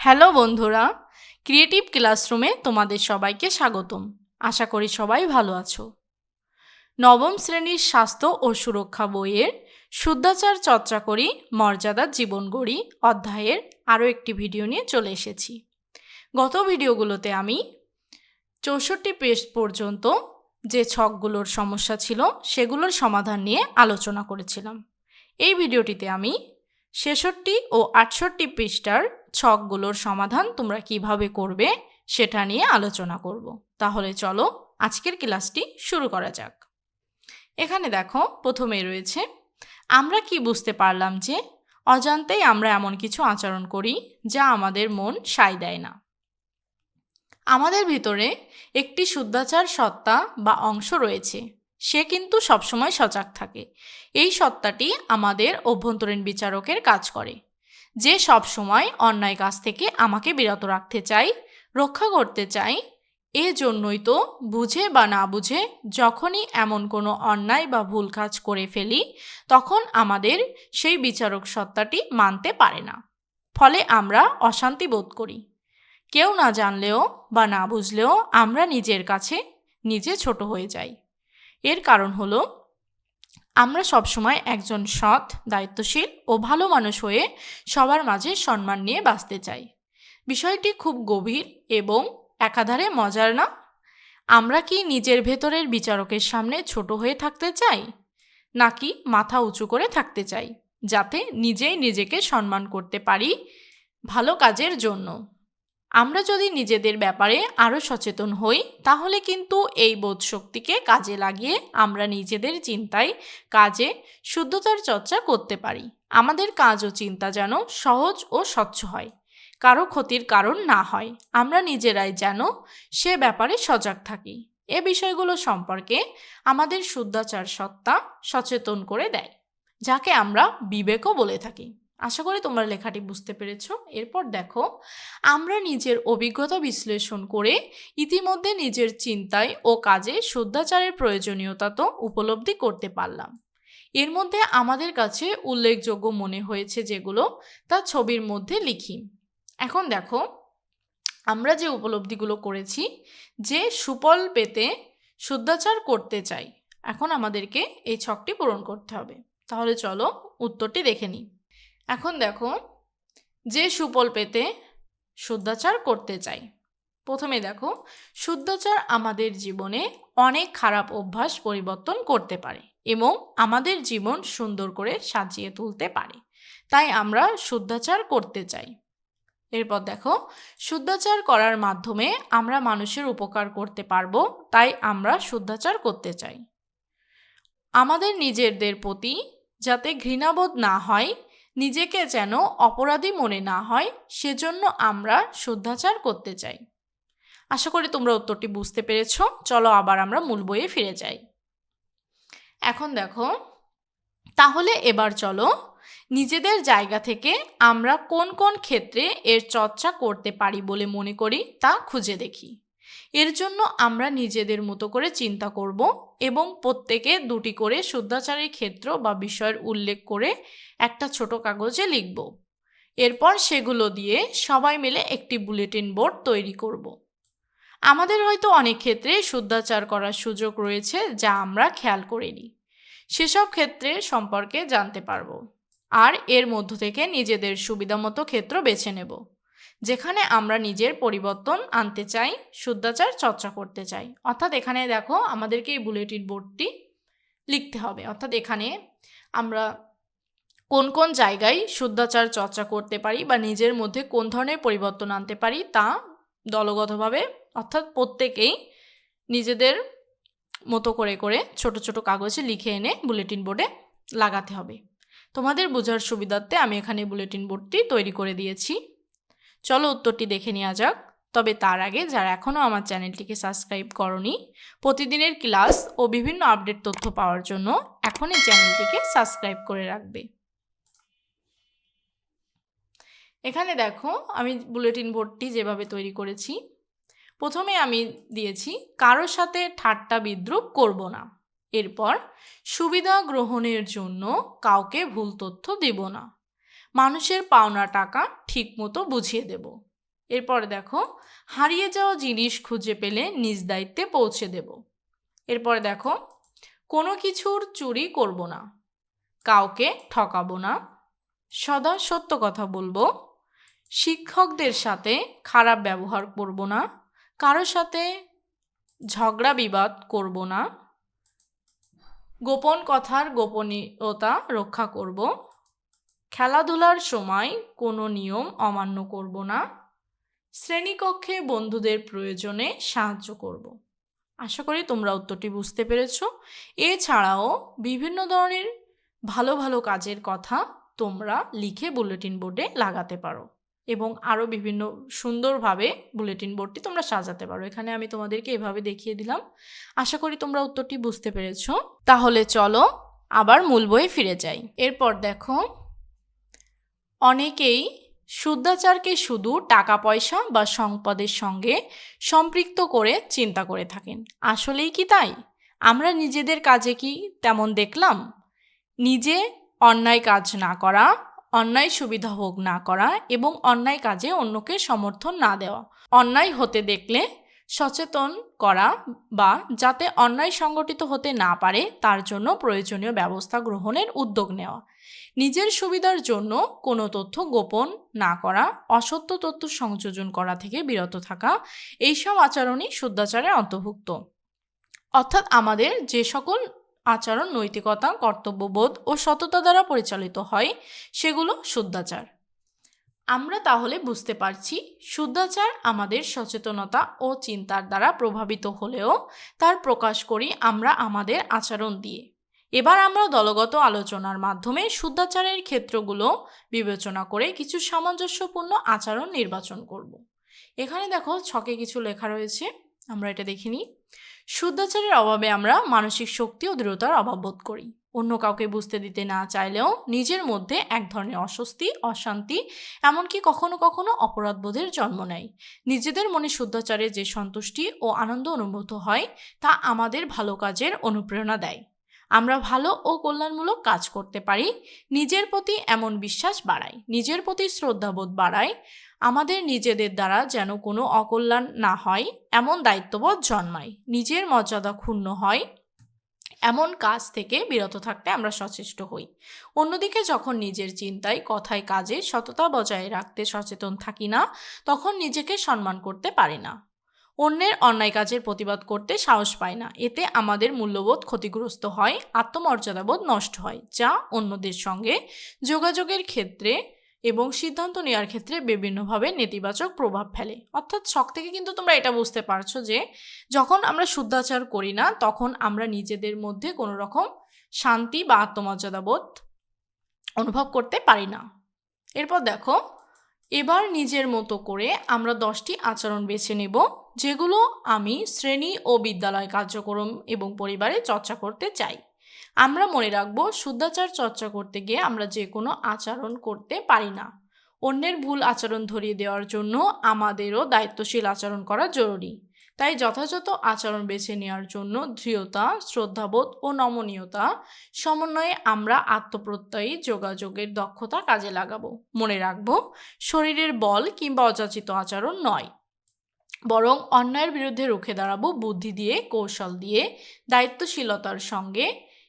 Hello বন্ধুরা creative ক্লাসরুমে তোমাদের সবাইকে স্বাগতম। আশা করি সবাই ভালো আছো। নবম শ্রেণির স্বাস্থ্য ও সুরক্ষা বইয়ের শুদ্ধাচার চর্চা করি, মর্যাদার জীবন গড়ি অধ্যায়ের আরও একটি ভিডিও নিয়ে চলে এসেছি। গত ভিডিওগুলোতে আমি চৌষট্টি পেজ পর্যন্ত যে ছকগুলোর সমস্যা ছিল, সেগুলোর সমাধান নিয়ে আলোচনা করেছিলাম। এই ভিডিওটিতে আমি ছেষট্টি ও আটষট্টি পৃষ্ঠার ছকগুলোর সমাধান তোমরা কীভাবে করবে সেটা নিয়ে আলোচনা করব। তাহলে চলো আজকের ক্লাসটি শুরু করা যাক। এখানে দেখো প্রথমে রয়েছে, আমরা কি বুঝতে পারলাম যে অজান্তেই আমরা এমন কিছু আচরণ করি যা আমাদের মন সায় দেয় না। আমাদের ভিতরে একটি শুদ্ধাচার সত্তা বা অংশ রয়েছে, সে কিন্তু সবসময় সজাগ থাকে। এই সত্তাটি আমাদের অভ্যন্তরীণ বিচারকের কাজ করে। যে সব সময় অন্যায় কাজ থেকে আমাকে বিরত রাখতে চাই, রক্ষা করতে চাই এ জন্যই তো বুঝে বা না বুঝে যখনই এমন কোনো অন্যায় বা ভুল কাজ করে ফেলি, তখন আমাদের সেই বিচারক সত্তাটি মানতে পারে না। ফলে আমরা অশান্তি বোধ করি। কেউ না জানলেও বা না বুঝলেও আমরা নিজের কাছে নিজে ছোট হয়ে যাই। এর কারণ হলো আমরা সবসময় একজন সৎ, দায়িত্বশীল ও ভালো মানুষ হয়ে সবার মাঝে সম্মান নিয়ে বাঁচতে চাই। বিষয়টি খুব গভীর এবং একাধারে মজার না? আমরা কি নিজের ভেতরের বিচারকের সামনে ছোট হয়ে থাকতে চাই? নাকি মাথা উঁচু করে থাকতে চাই, যাতে নিজেই নিজেকে সম্মান করতে পারি ভালো কাজের জন্য? আমরা যদি নিজেদের ব্যাপারে আরও সচেতন হই, তাহলে কিন্তু এই বোধ শক্তিকে কাজে লাগিয়ে আমরা নিজেদের চিন্তায়, কাজে শুদ্ধতার চর্চা করতে পারি। আমাদের কাজ ও চিন্তা যেন সহজ ও স্বচ্ছ হয়। কারও ক্ষতির কারণ না হয়। আমরা নিজেরাই যেন সে ব্যাপারে সজাগ থাকি। এ বিষয়গুলো সম্পর্কে আমাদের শুদ্ধাচার সত্তা সচেতন করে দেয়, যাকে আমরা বিবেকও বলে থাকি। আশা করি তোমরা লেখাটি বুঝতে পেরেছ। এরপর দেখো, আমরা নিজের অভিজ্ঞতা বিশ্লেষণ করে ইতিমধ্যে নিজের চিন্তায় ও কাজে শুদ্ধাচারের প্রয়োজনীয়তা তো উপলব্ধি করতে পারলাম। এর মধ্যে আমাদের কাছে উল্লেখযোগ্য মনে হয়েছে যেগুলো তা ছবির মধ্যে লিখি। এখন দেখো, আমরা যে উপলব্ধিগুলো করেছি, যে সুফল পেতে শুদ্ধাচার করতে চাই, এখন আমাদেরকে এই ছকটি পূরণ করতে হবে। তাহলে চলো উত্তরটি দেখে নিই। এখন দেখো, যে সুফল পেতে শুদ্ধাচার করতে চাই। প্রথমে দেখো, শুদ্ধাচার আমাদের জীবনে অনেক খারাপ অভ্যাস পরিবর্তন করতে পারে এবং আমাদের জীবন সুন্দর করে সাজিয়ে তুলতে পারে। তাই আমরা শুদ্ধাচার করতে চাই। এরপর দেখো, শুদ্ধাচার করার মাধ্যমে আমরা মানুষের উপকার করতে পারব, তাই আমরা শুদ্ধাচার করতে চাই। আমাদের নিজেদের প্রতি যাতে ঘৃণাবোধ না হয় নিজেকে যেন অপরাধী মনে না হয়, সেজন্য আমরা শুদ্ধাচার করতে চাই। আশা করি তোমরা উত্তরটি বুঝতে পেরেছ। চলো আবার আমরা মূল বইয়ে ফিরে যাই। এখন দেখো, তাহলে এবার চলো নিজেদের জায়গা থেকে আমরা কোন কোন ক্ষেত্রে এর চর্চা করতে পারি বলে মনে করি তা খুঁজে দেখি। এর জন্য আমরা নিজেদের মতো করে চিন্তা করব এবং প্রত্যেকে দুটি করে শুদ্ধাচারের ক্ষেত্র বা বিষয়ের উল্লেখ করে একটা ছোট কাগজে লিখব। এরপর সেগুলো দিয়ে সবাই মিলে একটি বুলেটিন বোর্ড তৈরি করব। আমাদের হয়তো অনেক ক্ষেত্রে শুদ্ধাচার করার সুযোগ রয়েছে যা আমরা খেয়াল করিনি। সেসব ক্ষেত্রে সম্পর্কে জানতে পারব। আর এর মধ্য থেকে নিজেদের সুবিধামতো ক্ষেত্র বেছে নেব। যেখানে আমরা নিজের পরিবর্তন আনতে চাই, শুদ্ধাচার চর্চা করতে চাই। অর্থাৎ এখানে দেখো আমাদেরকে এই বুলেটিন বোর্ডটি লিখতে হবে। অর্থাৎ এখানে আমরা কোন কোন জায়গায় শুদ্ধাচার চর্চা করতে পারি বা নিজের মধ্যে কোন ধরনের পরিবর্তন আনতে পারি তা দলগতভাবে, অর্থাৎ প্রত্যেকেই নিজেদের মতো করে করে ছোট ছোট কাগজে লিখে এনে বুলেটিন বোর্ডে লাগাতে হবে। তোমাদের বোঝার সুবিধার্থে আমি এখানে বুলেটিন বোর্ডটি তৈরি করে দিয়েছি। চলো উত্তরটি দেখে নেওয়া যাক। তবে তার আগে যারা এখনও আমার চ্যানেলটিকে সাবস্ক্রাইব করনি, প্রতিদিনের ক্লাস ও বিভিন্ন আপডেট তথ্য পাওয়ার জন্য এখনই চ্যানেলটিকে সাবস্ক্রাইব করে রাখবে। এখানে দেখো, আমি বুলেটিন বোর্ডটি যেভাবে তৈরি করেছি, প্রথমে আমি দিয়েছি, কারোর সাথে ঠাট্টা বিদ্রুপ করব না। এরপর, সুবিধা গ্রহণের জন্য কাউকে ভুল তথ্য দেব না। মানুষের পাওনা টাকা ঠিকমতো বুঝিয়ে দেব। এরপরে দেখো, হারিয়ে যাওয়া জিনিস খুঁজে পেলে নিজ দায়িত্বে পৌঁছে দেব। এরপরে দেখো, কোনো কিছুর চুরি করব না, কাউকে ঠকাবো না। সদা সত্য কথা বলব, শিক্ষকদের সাথে খারাপ ব্যবহার করব না কারোর সাথে ঝগড়া বিবাদ করব না, গোপন কথার গোপনীয়তা রক্ষা করব। খেলাধুলার সময় কোনো নিয়ম অমান্য করব না। শ্রেণীকক্ষে বন্ধুদের প্রয়োজনে সাহায্য করব। আশা করি তোমরা উত্তরটি বুঝতে পেরেছ। এছাড়াও বিভিন্ন ধরনের ভালো ভালো কাজের কথা তোমরা লিখে বুলেটিন বোর্ডে লাগাতে পারো এবং আরও বিভিন্ন সুন্দরভাবে বুলেটিন বোর্ডটি তোমরা সাজাতে পারো। এখানে আমি তোমাদেরকে এভাবে দেখিয়ে দিলাম। আশা করি তোমরা উত্তরটি বুঝতে পেরেছ। তাহলে চলো আবার মূল বইয়ে ফিরে যাই। এরপর দেখো অনেকেই শুদ্ধাচারকে শুধু টাকা পয়সা বা সম্পদের সঙ্গে সম্পৃক্ত করে চিন্তা করে থাকেন। আসলেই কি তাই? আমরা নিজেদের কাজে কি তেমন দেখলাম? নিজে অন্যায় কাজ না করা, অন্যায় সুবিধা ভোগ না করা এবং অন্যায় কাজে অন্যকে সমর্থন না দেওয়া। অন্যায় হতে দেখলে সচেতন করা বা যাতে অন্যায় সংগঠিত হতে না পারে, তার জন্য প্রয়োজনীয় ব্যবস্থা গ্রহণের উদ্যোগ নেওয়া। নিজের সুবিধার জন্য কোনো তথ্য গোপন না করা, অসত্য তথ্য সংযোজন করা থেকে বিরত থাকা, এইসব আচরণই শুদ্ধাচারের অন্তর্ভুক্ত। অর্থাৎ আমাদের যে সকল আচরণ, নৈতিকতা, কর্তব্যবোধ ও সততা দ্বারা পরিচালিত হয়, সেগুলো শুদ্ধাচার। আমরা তাহলে বুঝতে পারছি শুদ্ধাচার আমাদের সচেতনতা ও চিন্তার দ্বারা প্রভাবিত হলেও তার প্রকাশ করি আমরা আমাদের আচরণ দিয়ে। এবার আমরা দলগত আলোচনার মাধ্যমে শুদ্ধাচারের ক্ষেত্রগুলো বিবেচনা করে কিছু সামঞ্জস্যপূর্ণ আচরণ নির্বাচন করব। এখানে দেখো ছকে কিছু লেখা রয়েছে, আমরা এটা দেখিনি শুদ্ধাচারের অভাবে আমরা মানসিক শক্তি ও দৃঢ়তার অভাব বোধ করি। অন্য কাউকে বুঝতে দিতে না চাইলেও নিজের মধ্যে এক ধরনের অস্বস্তি, অশান্তি, এমনকি কখনো কখনো অপরাধবোধের জন্ম নেয়। নিজেদের মনে শুদ্ধাচারে যে সন্তুষ্টি ও আনন্দ অনুভূত হয়, তা আমাদের ভালো কাজের অনুপ্রেরণা দেয়। আমরা ভালো ও কল্যাণমূলক কাজ করতে পারি, নিজের প্রতি এমন বিশ্বাস বাড়ায়, নিজের প্রতি শ্রদ্ধাবোধ বাড়ায়, আমাদের নিজেদের দ্বারা যেন কোনো অকল্যাণ না হয়, এমন দায়িত্ববোধ জন্মায়। নিজের মর্যাদা ক্ষুণ্ণ হয় এমন কাজ থেকে বিরত থাকতে আমরা সচেষ্ট হই। অন্যদিকে যখন নিজের চিন্তায়, কথায়, কাজে সততা বজায় রাখতে সচেতন থাকি না, তখন নিজেকে সম্মান করতে পারি না। অন্যের অন্যায় কাজের প্রতিবাদ করতে সাহস পায় না। এতে আমাদের মূল্যবোধ ক্ষতিগ্রস্ত হয়, আত্মমর্যাদাবোধ নষ্ট হয়, যা অন্যদের সঙ্গে যোগাযোগের ক্ষেত্রে এবং সিদ্ধান্ত নেওয়ার ক্ষেত্রে বিভিন্নভাবে নেতিবাচক প্রভাব ফেলে। অর্থাৎ শখ থেকে কিন্তু তোমরা এটা বুঝতে পারছ যে, যখন আমরা শুদ্ধাচার করি না, তখন আমরা নিজেদের মধ্যে কোনো রকম শান্তি বা আত্মমর্যাদাবোধ অনুভব করতে পারি না। এরপর দেখো, এবার নিজের মতো করে আমরা দশটি আচরণ বেছে নেব, যেগুলো আমি শ্রেণি ও বিদ্যালয় কার্যক্রম এবং পরিবারে চর্চা করতে চাই। আমরা মনে রাখব শুদ্ধাচার চর্চা করতে গিয়ে আমরা যে কোনো আচরণ করতে পারি না। অন্যের ভুল আচরণ ধরিয়ে দেওয়ার জন্য আমাদেরও দায়িত্বশীল আচরণ করা জরুরি। তাই যথাযথ আচরণ বেছে নেওয়ার জন্য দৃঢ়তা শ্রদ্ধাবোধ ও নমনীয়তা সমন্বয়ে আমরা আত্মপ্রত্যয়ী যোগাযোগের দক্ষতা কাজে লাগাবো। মনে রাখব, শরীরের বল কিংবা অযাচিত আচরণ নয়। বরং অন্যায়ের বিরুদ্ধে রুখে দাঁড়াবো বুদ্ধি দিয়ে, কৌশল দিয়ে, দায়িত্বশীলতার সঙ্গে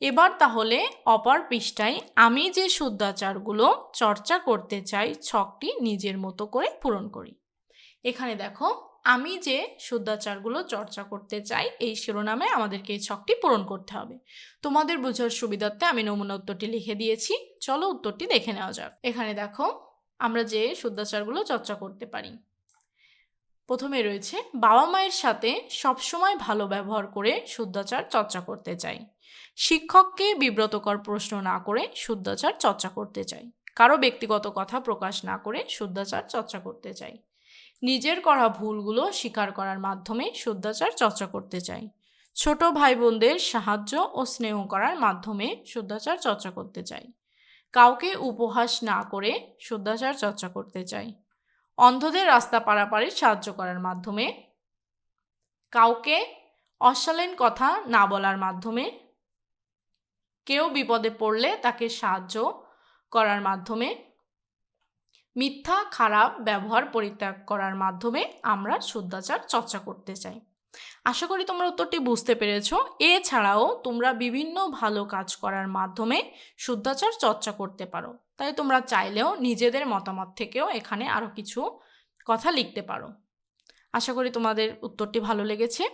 এবার তাহলে অপর পৃষ্ঠায় আমি যে শুদ্ধাচারগুলো চর্চা করতে চাই, ছকটি নিজের মতো করে পূরণ করি। এখানে দেখো, আমি যে শুদ্ধাচারগুলো চর্চা করতে চাই, এই শিরোনামে আমাদেরকে এই ছকটি পূরণ করতে হবে। তোমাদের বোঝার সুবিধার্থে আমি নমুনা উত্তরটি লিখে দিয়েছি। চলো উত্তরটি দেখে নেওয়া যাক। এখানে দেখো, আমরা যে শুদ্ধাচারগুলো চর্চা করতে পারি, প্রথমে রয়েছে, বাবা মায়ের সাথে সবসময় ভালো ব্যবহার করে শুদ্ধাচার চর্চা করতে চাই। শিক্ষককে বিব্রতকর প্রশ্ন না করে শুদ্ধাচার চর্চা করতে চাই কারও ব্যক্তিগত কথা প্রকাশ না করে শুদ্ধাচার চর্চা করতে চাই নিজের করা ভুলগুলো স্বীকার করার মাধ্যমে শুদ্ধাচার চর্চা করতে চাই ছোট ভাই বোনদের সাহায্য ও স্নেহ করার মাধ্যমে শুদ্ধাচার চর্চা করতে চাই কাউকে উপহাস না করে শুদ্ধাচার চর্চা করতে চাই অন্ধদের রাস্তা পারাপারে সাহায্য করার মাধ্যমে কাউকে অশালীন কথা না বলার মাধ্যমে কেউ বিপদে পড়লে তাকে সাহায্য করার মাধ্যমে, মিথ্যা, খারাপ ব্যবহার পরিত্যাগ করার মাধ্যমে আমরা শুদ্ধাচার চর্চা করতে চাই। আশা করি তোমরা উত্তরটি বুঝতে পেরেছ। এছাড়াও তোমরা বিভিন্ন ভালো কাজ করার মাধ্যমে শুদ্ধাচার চর্চা করতে পারো। তাই তোমরা চাইলেও নিজেদের মতামত থেকেও এখানে আরও কিছু কথা লিখতে পারো। আশা করি তোমাদের উত্তরটি ভালো লেগেছে।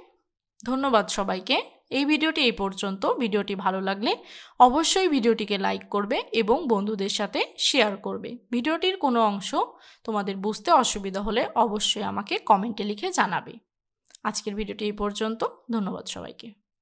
ধন্যবাদ সবাইকে। এই ভিডিওটি এই পর্যন্ত। ভিডিওটি ভালো লাগলে অবশ্যই ভিডিওটিকে লাইক করবে এবং বন্ধুদের সাথে শেয়ার করবে। ভিডিওটির কোনো অংশ তোমাদের বুঝতে অসুবিধা হলে অবশ্যই আমাকে কমেন্টে লিখে জানাবে। আজকের ভিডিওটি এই পর্যন্ত। ধন্যবাদ সবাইকে।